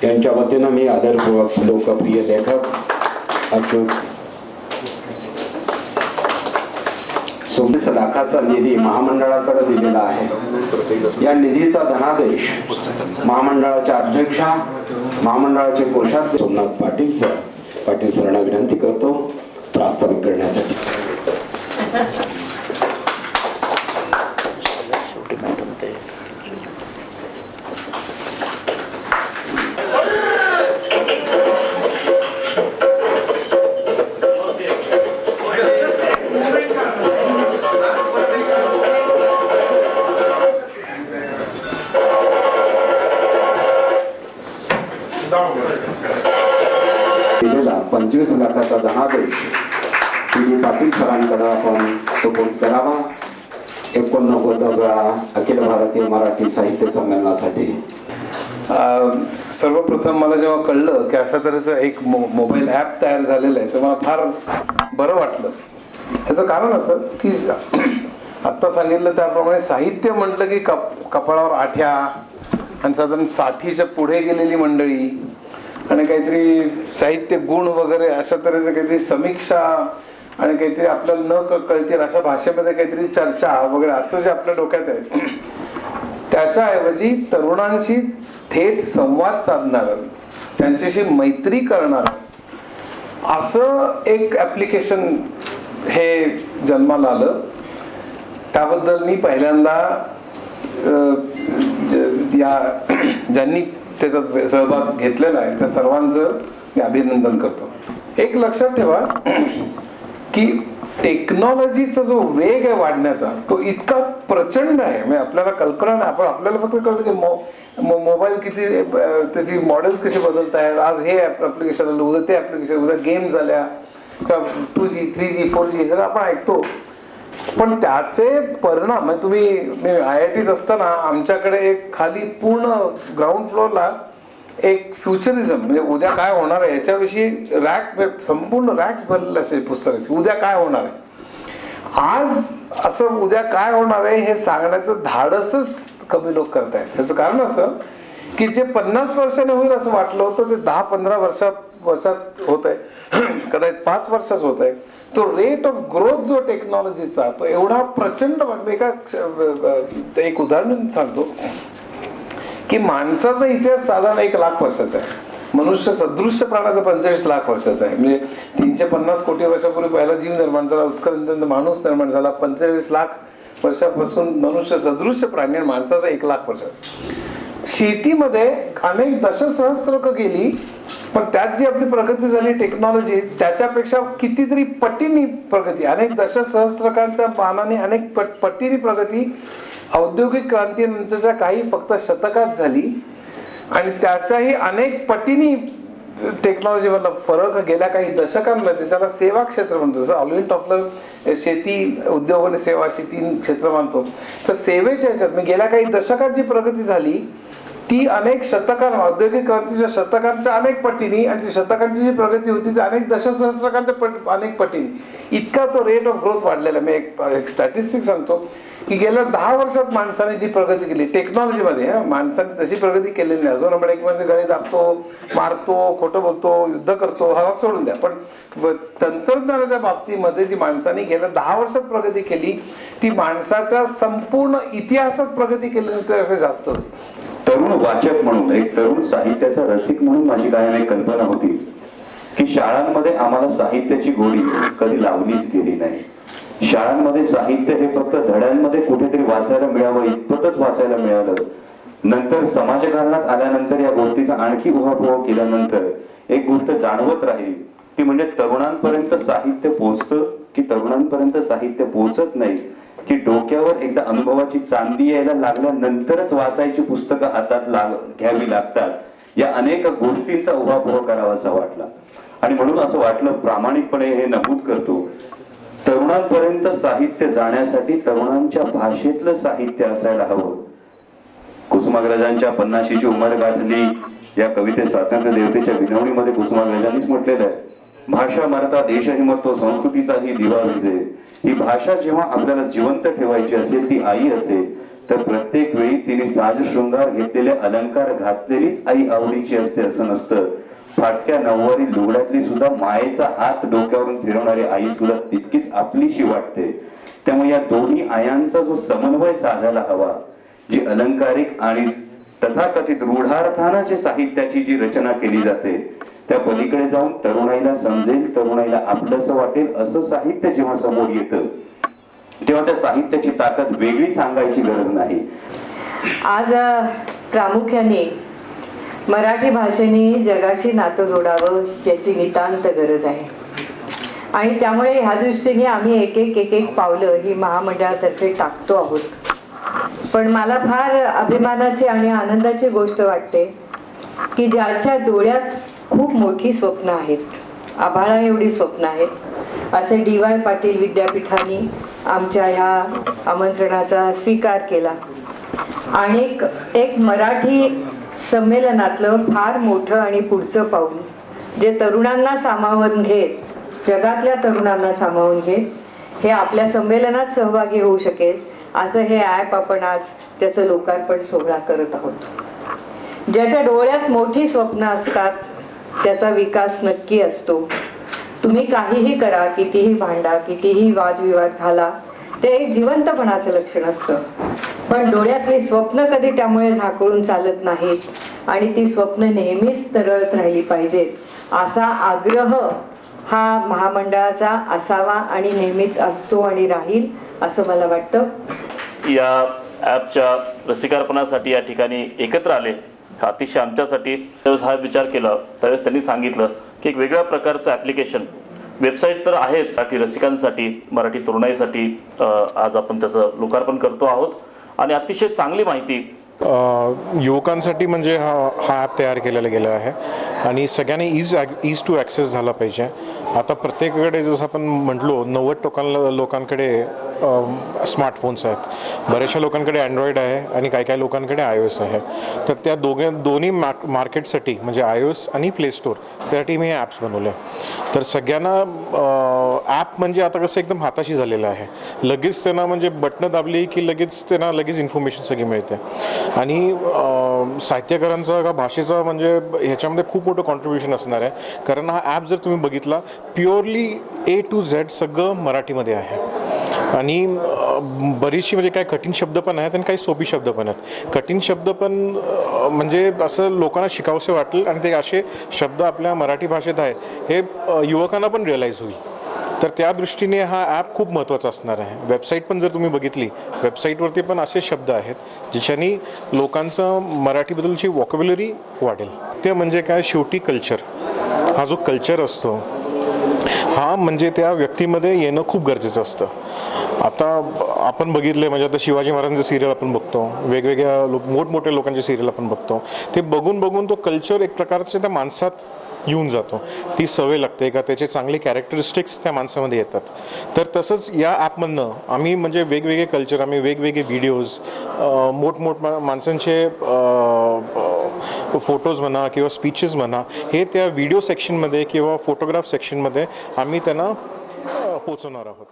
त्यांच्या वतीनं मी आदरपूर्वक लोकप्रिय लेखक अच्युत सव्वीस लाखाचा निधी महामंडळाकडे दिलेला आहे. या निधीचा धनादेश महामंडळाच्या अध्यक्षा महामंडळाचे कोषाध्यक्ष सोमनाथ पाटील सर. पाटील सरांना विनंती करतो प्रास्ताविक करण्यासाठी. दिलेला पंचवीस लाखाचा धनादेश पी डी पाटील सरांकडे आपण सुपूर्द करावा. एकोणनव्वदाव्या अखिल भारतीय मराठी साहित्य संमेलनासाठी. सर्वप्रथम मला जेव्हा कळलं की अशा तऱ्हेचं एक मो मोबाईल ॲप तयार झालेलं आहे तर मला फार बरं वाटलं. ह्याचं कारण असं की आत्ता सांगितलं त्याप्रमाणे साहित्य म्हटलं की कप कपाळावर आठ्या आणि साधारण साठीच्या पुढे गेलेली मंडळी आणि काहीतरी साहित्य गुण वगैरे अशा तऱ्हेचं काहीतरी समीक्षा आणि काहीतरी आपल्याला न कळतील अशा भाषेमध्ये काहीतरी चर्चा वगैरे असं जे आपल्या डोक्यात आहे त्याच्याऐवजी तरुणांशी थेट संवाद साधणार त्यांच्याशी मैत्री करणार असं एक ॲप्लिकेशन हे जन्माला आलं. त्याबद्दल मी पहिल्यांदा या ज्यांनी त्याचा सहभाग घेतलेला आहे त्या सर्वांचं मी अभिनंदन करतो. एक लक्षात ठेवा की टेक्नॉलॉजीचा जो वेग आहे वाढण्याचा तो इतका प्रचंड आहे. म्हणजे आपल्याला कल्पना नाही. आपण आपल्याला फक्त कळतं की मो मो- मोबाईल किती त्याची मॉडेल्स कशी बदलत आहेत. आज हे ॲप्लिकेशन आलं उद्या ते ॲप्लिकेशन उद्या गेम झाल्या. किंवा two G three G four G हे सगळं आपण ऐकतो. पण त्याचे परिणाम म्हणजे तुम्ही मी आय आय टीत असताना आमच्याकडे एक खाली पूर्ण ग्राउंड फ्लोअरला एक फ्युचरिझम म्हणजे उद्या काय होणार आहे याच्याविषयी रॅक संपूर्ण रॅक्स भरलेले असे पुस्तकाचे उद्या काय होणार आहे? आज असं उद्या काय होणार आहे हे सांगण्याचं धाडसच कमी लोक करत आहेत त्याचं कारण असं की जे पन्नास वर्षाने होईल असं वाटलं होतं ते दहा पंधरा वर्षा वर्षात होत आहे कदाचित पाच वर्षात होत आहे तो रेट ऑफ ग्रोथ जो टेक्नॉलॉजीचा तो एवढा प्रचंड मी एका एक उदाहरण सांगतो. की माणसाचा इतिहास साधारण एक लाख वर्षाचा आहे. मनुष्य सदृश्य प्राण्याचा पंचेचाळीस लाख वर्षाचा आहे. म्हणजे तीनशे पन्नास कोटी वर्षापूर्वी पहिला जीव निर्माण झाला उत्क्रांतीनंतर माणूस निर्माण झाला पंचेचाळीस लाख वर्षापासून मनुष्य सदृश्य प्राणी आणि माणसाचा एक लाख वर्ष. शेतीमध्ये अनेक दशसहस्रक गेली पण त्यात जी आपली प्रगती झाली टेक्नॉलॉजी त्याच्यापेक्षा कितीतरी पटीनी प्रगती अनेक दशसहस्रकांच्या मानाने अनेक पट पटीनी प्रगती औद्योगिक क्रांतीनंतरच्या काही फक्त शतकात झाली. आणि त्याच्याही अनेक पटीनी टेक्नॉलॉजीमधला फरक गेल्या काही दशकांमध्ये त्याला सेवा क्षेत्र म्हणतो जसं ऑलविन टॉफलर शेती उद्योग आणि सेवा अशी तीन क्षेत्र मानतो. तर सेवेच्या ह्याच्यात गेल्या काही दशकात जी प्रगती झाली ती अनेक शतकां औद्योगिक क्रांतीच्या शतकांच्या अनेक पटीनी आणि ती शतकांची जी प्रगती होती ती अनेक दशसहस्रकांच्या पट अनेक पटीने. इतका तो रेट ऑफ ग्रोथ वाढलेला. आहे. मी एक एक स्टॅटिस्टिक सांगतो की गेल्या दहा वर्षात माणसाने जी प्रगती केली टेक्नॉलॉजीमध्ये माणसाने तशी प्रगती केलेली नाही. अजून आपण एक म्हणजे गळे दाबतो मारतो खोटं बोलतो युद्ध करतो हा सोडून द्या. पण तंत्रज्ञानाच्या बाबतीमध्ये जी माणसाने गेल्या दहा वर्षात प्रगती केली ती माणसाच्या संपूर्ण इतिहासात प्रगती केल्यानंतर जास्त होती. तरुण वाचक म्हणून एक तरुण साहित्याचा रसिक म्हणून माझी कायम एक कल्पना होती की शाळांमध्ये आम्हाला साहित्याची गोडी कधी लावलीच गेली नाही. शाळांमध्ये साहित्य हे फक्त धड्यांमध्ये कुठेतरी वाचायला मिळावं इतपतच वाचायला मिळालं. नंतर समाजकारणात आल्यानंतर या गोष्टीचा आणखी उहापोह केल्यानंतर एक गोष्ट जाणवत राहिली ती म्हणजे तरुणांपर्यंत साहित्य पोहोचतं की तरुणांपर्यंत साहित्य पोहोचत नाही की डोक्यावर एकदा अनुभवाची चांदी यायला लागल्यानंतरच वाचायची पुस्तकं हातात लाग घ्यावी लागतात. या अनेक गोष्टींचा उहापोह करावा असा वाटला. आणि म्हणून असं वाटलं प्रामाणिकपणे हे नमूद करतो. तरुणांपर्यंत साहित्य जाण्यासाठी तरुणांच्या भाषेतलं साहित्य असायला हवं. कुसुमाग्रजांच्या पन्नाशीची उमर गाठली. या कविते स्वातंत्र्य देवतेच्या विनवणीमध्ये कुसुमाग्रजांनीच म्हटलेलं आहे. भाषा मरता देशही मरतो संस्कृतीचाही दिवा विजे ही भाषा जेव्हा आपल्याला जिवंत ठेवायची असेल ती आई असेल तर प्रत्येक वेळी तिने साज शृंगार घेतलेले अलंकार घातलेलीच आई आवडीची असते असं नसतं. फाटक्या नऊवारी लुगड्यातली सुद्धा मायेचा हात डोक्यावरून फिरवणारी आई सुद्धा तितकीच आपलीशी वाटते. त्यामुळे या दोन्ही आयांचा जो समन्वय साधायला हवा जी अलंकारिक आणि तथाकथित रूढार्थानं जे साहित्याची जी रचना केली जाते त्या पलीकडे जाऊन तरुणाईला समजेल तरुणाईला आपलंसं वाटेल असं साहित्य जेव्हा समोर येतं तेव्हा त्या साहित्याची ताकद वेगळी सांगायची गरज नाही. आज प्रामुख्याने मराठी भाषेने जगाशी नातं जोडावं याची नितांत गरज आहे. आणि त्यामुळे ह्या दृष्टीने आम्ही एक एक एक एक पावलं ही महामंडळातर्फे टाकतो आहोत. पण मला फार अभिमानाची आणि आनंदाची गोष्ट वाटते की ज्याच्या डोळ्यात खूप मोठी स्वप्न आहेत. आभाळा एवढी स्वप्न आहेत. असे डी वाय पाटील विद्यापीठाने आमच्या ह्या आमंत्रणाचा स्वीकार केला. आणि एक- एक मराठी संमेलनातलं फार मोठं आणि पुढचं पाऊल जे तरुणांना सामावून घेत जगातल्या तरुणांना सामावून घेत हे आपल्या संमेलनात सहभागी होऊ शकेल असं हे ॲप आपण आज त्याचं लोकार्पण सोहळा करत आहोत. ज्याच्या डोळ्यात मोठी स्वप्न असतात त्याचा विकास नक्की असतो. तुम्ही काहीही करा कितीही भांडा कितीही वादविवाद घाला ते एक जिवंतपणाचं लक्षण असतं. पण डोळ्यातली स्वप्न कधी त्यामुळे झाकळून चालत नाहीत आणि ती स्वप्न नेहमीच तरळत राहिली पाहिजेत. असा आग्रह हा महामंडळाचा असावा आणि नेहमीच असतो आणि राहील असं मला वाटतं. या ॲपच्या रसिकार्पणासाठी या ठिकाणी एकत्र आले. अतिशय आमच्यासाठी त्यावेळेस हा विचार केला त्यावेळेस त्यांनी सांगितलं की एक वेगळ्या प्रकारचं ॲप्लिकेशन वेबसाईट तर आहेच. मराठी रसिकांसाठी मराठी तरुणाईसाठी आज आपण त्याचं लोकार्पण करतो आहोत. आणि अतिशय चांगली माहिती. युवकांसाठी म्हणजे हा हा ॲप तयार केलेला गेला आहे. आणि सगळ्यांनी इज इज टू ॲक्सेस झाला पाहिजे. आता प्रत्येकाकडे जसं आपण म्हटलो नव्वद टोकां लोकांकडे स्मार्टफोन्स आहेत. बऱ्याचशा लोकांकडे अँड्रॉइड आहे आणि काही काही लोकांकडे आय ओ एस आहे. तर त्या दोघे दोन्ही मार्क मार्केटसाठी म्हणजे आय ओ एस आणि प्ले स्टोर त्यासाठी मी हे ॲप्स बनवले. तर सगळ्यांना ॲप म्हणजे आता कसं एकदम हाताशी झालेलं आहे. लगेच त्यांना म्हणजे बटणं दाबली की लगेच त्यांना लगेच इन्फॉर्मेशन सगळी मिळते. आणि साहित्यकारांचा का भाषेचा म्हणजे ह्याच्यामध्ये खूप मोठं कॉन्ट्रीब्युशन असणार आहे. कारण हा ॲप जर तुम्ही बघितला प्युअरली ए टू झेड सगळं मराठीमध्ये आहे. आणि बरीचशी म्हणजे काय कठीण शब्द पण आहेत आणि काही सोपी शब्द पण आहेत. कठीण शब्द पण म्हणजे असं लोकांना शिकावंसे वाटेल आणि ते असे शब्द आपल्या मराठी भाषेत आहे हे युवकांना पण रिअलाईज होईल. तर त्या दृष्टीने हा ॲप खूप महत्त्वाचा असणार आहे. वेबसाईट पण जर तुम्ही बघितली वेबसाईटवरती पण असे शब्द आहेत ज्याच्यानी लोकांचं मराठीबद्दलची वॉकॅब्युलरी वाढेल. ते म्हणजे काय शेवटी कल्चर हा जो कल्चर असतो हा म्हणजे त्या व्यक्तीमध्ये येणं खूप गरजेचं असतं. आता आपण बघितले म्हणजे आता शिवाजी महाराजांचे सिरियल आपण बघतो. वेगवेगळ्या लोक मोठमोठ्या लोकांचे सिरियल आपण बघतो. ते बघून बघून तो कल्चर एक प्रकारचे त्या माणसात येऊन जातो. ती सवय लागते का त्याचे चांगले कॅरेक्टरिस्टिक्स त्या माणसामध्ये येतात. तर तसंच या ॲपमधनं आम्ही म्हणजे वेगवेगळे कल्चर आम्ही वेगवेगळे व्हिडिओज मोठमोठ माणसांचे फोटोज म्हणा किंवा स्पीचेस म्हणा हे त्या व्हिडिओ सेक्शनमध्ये किंवा फोटोग्राफ सेक्शनमध्ये आम्ही त्यांना पोचवणार आहोत.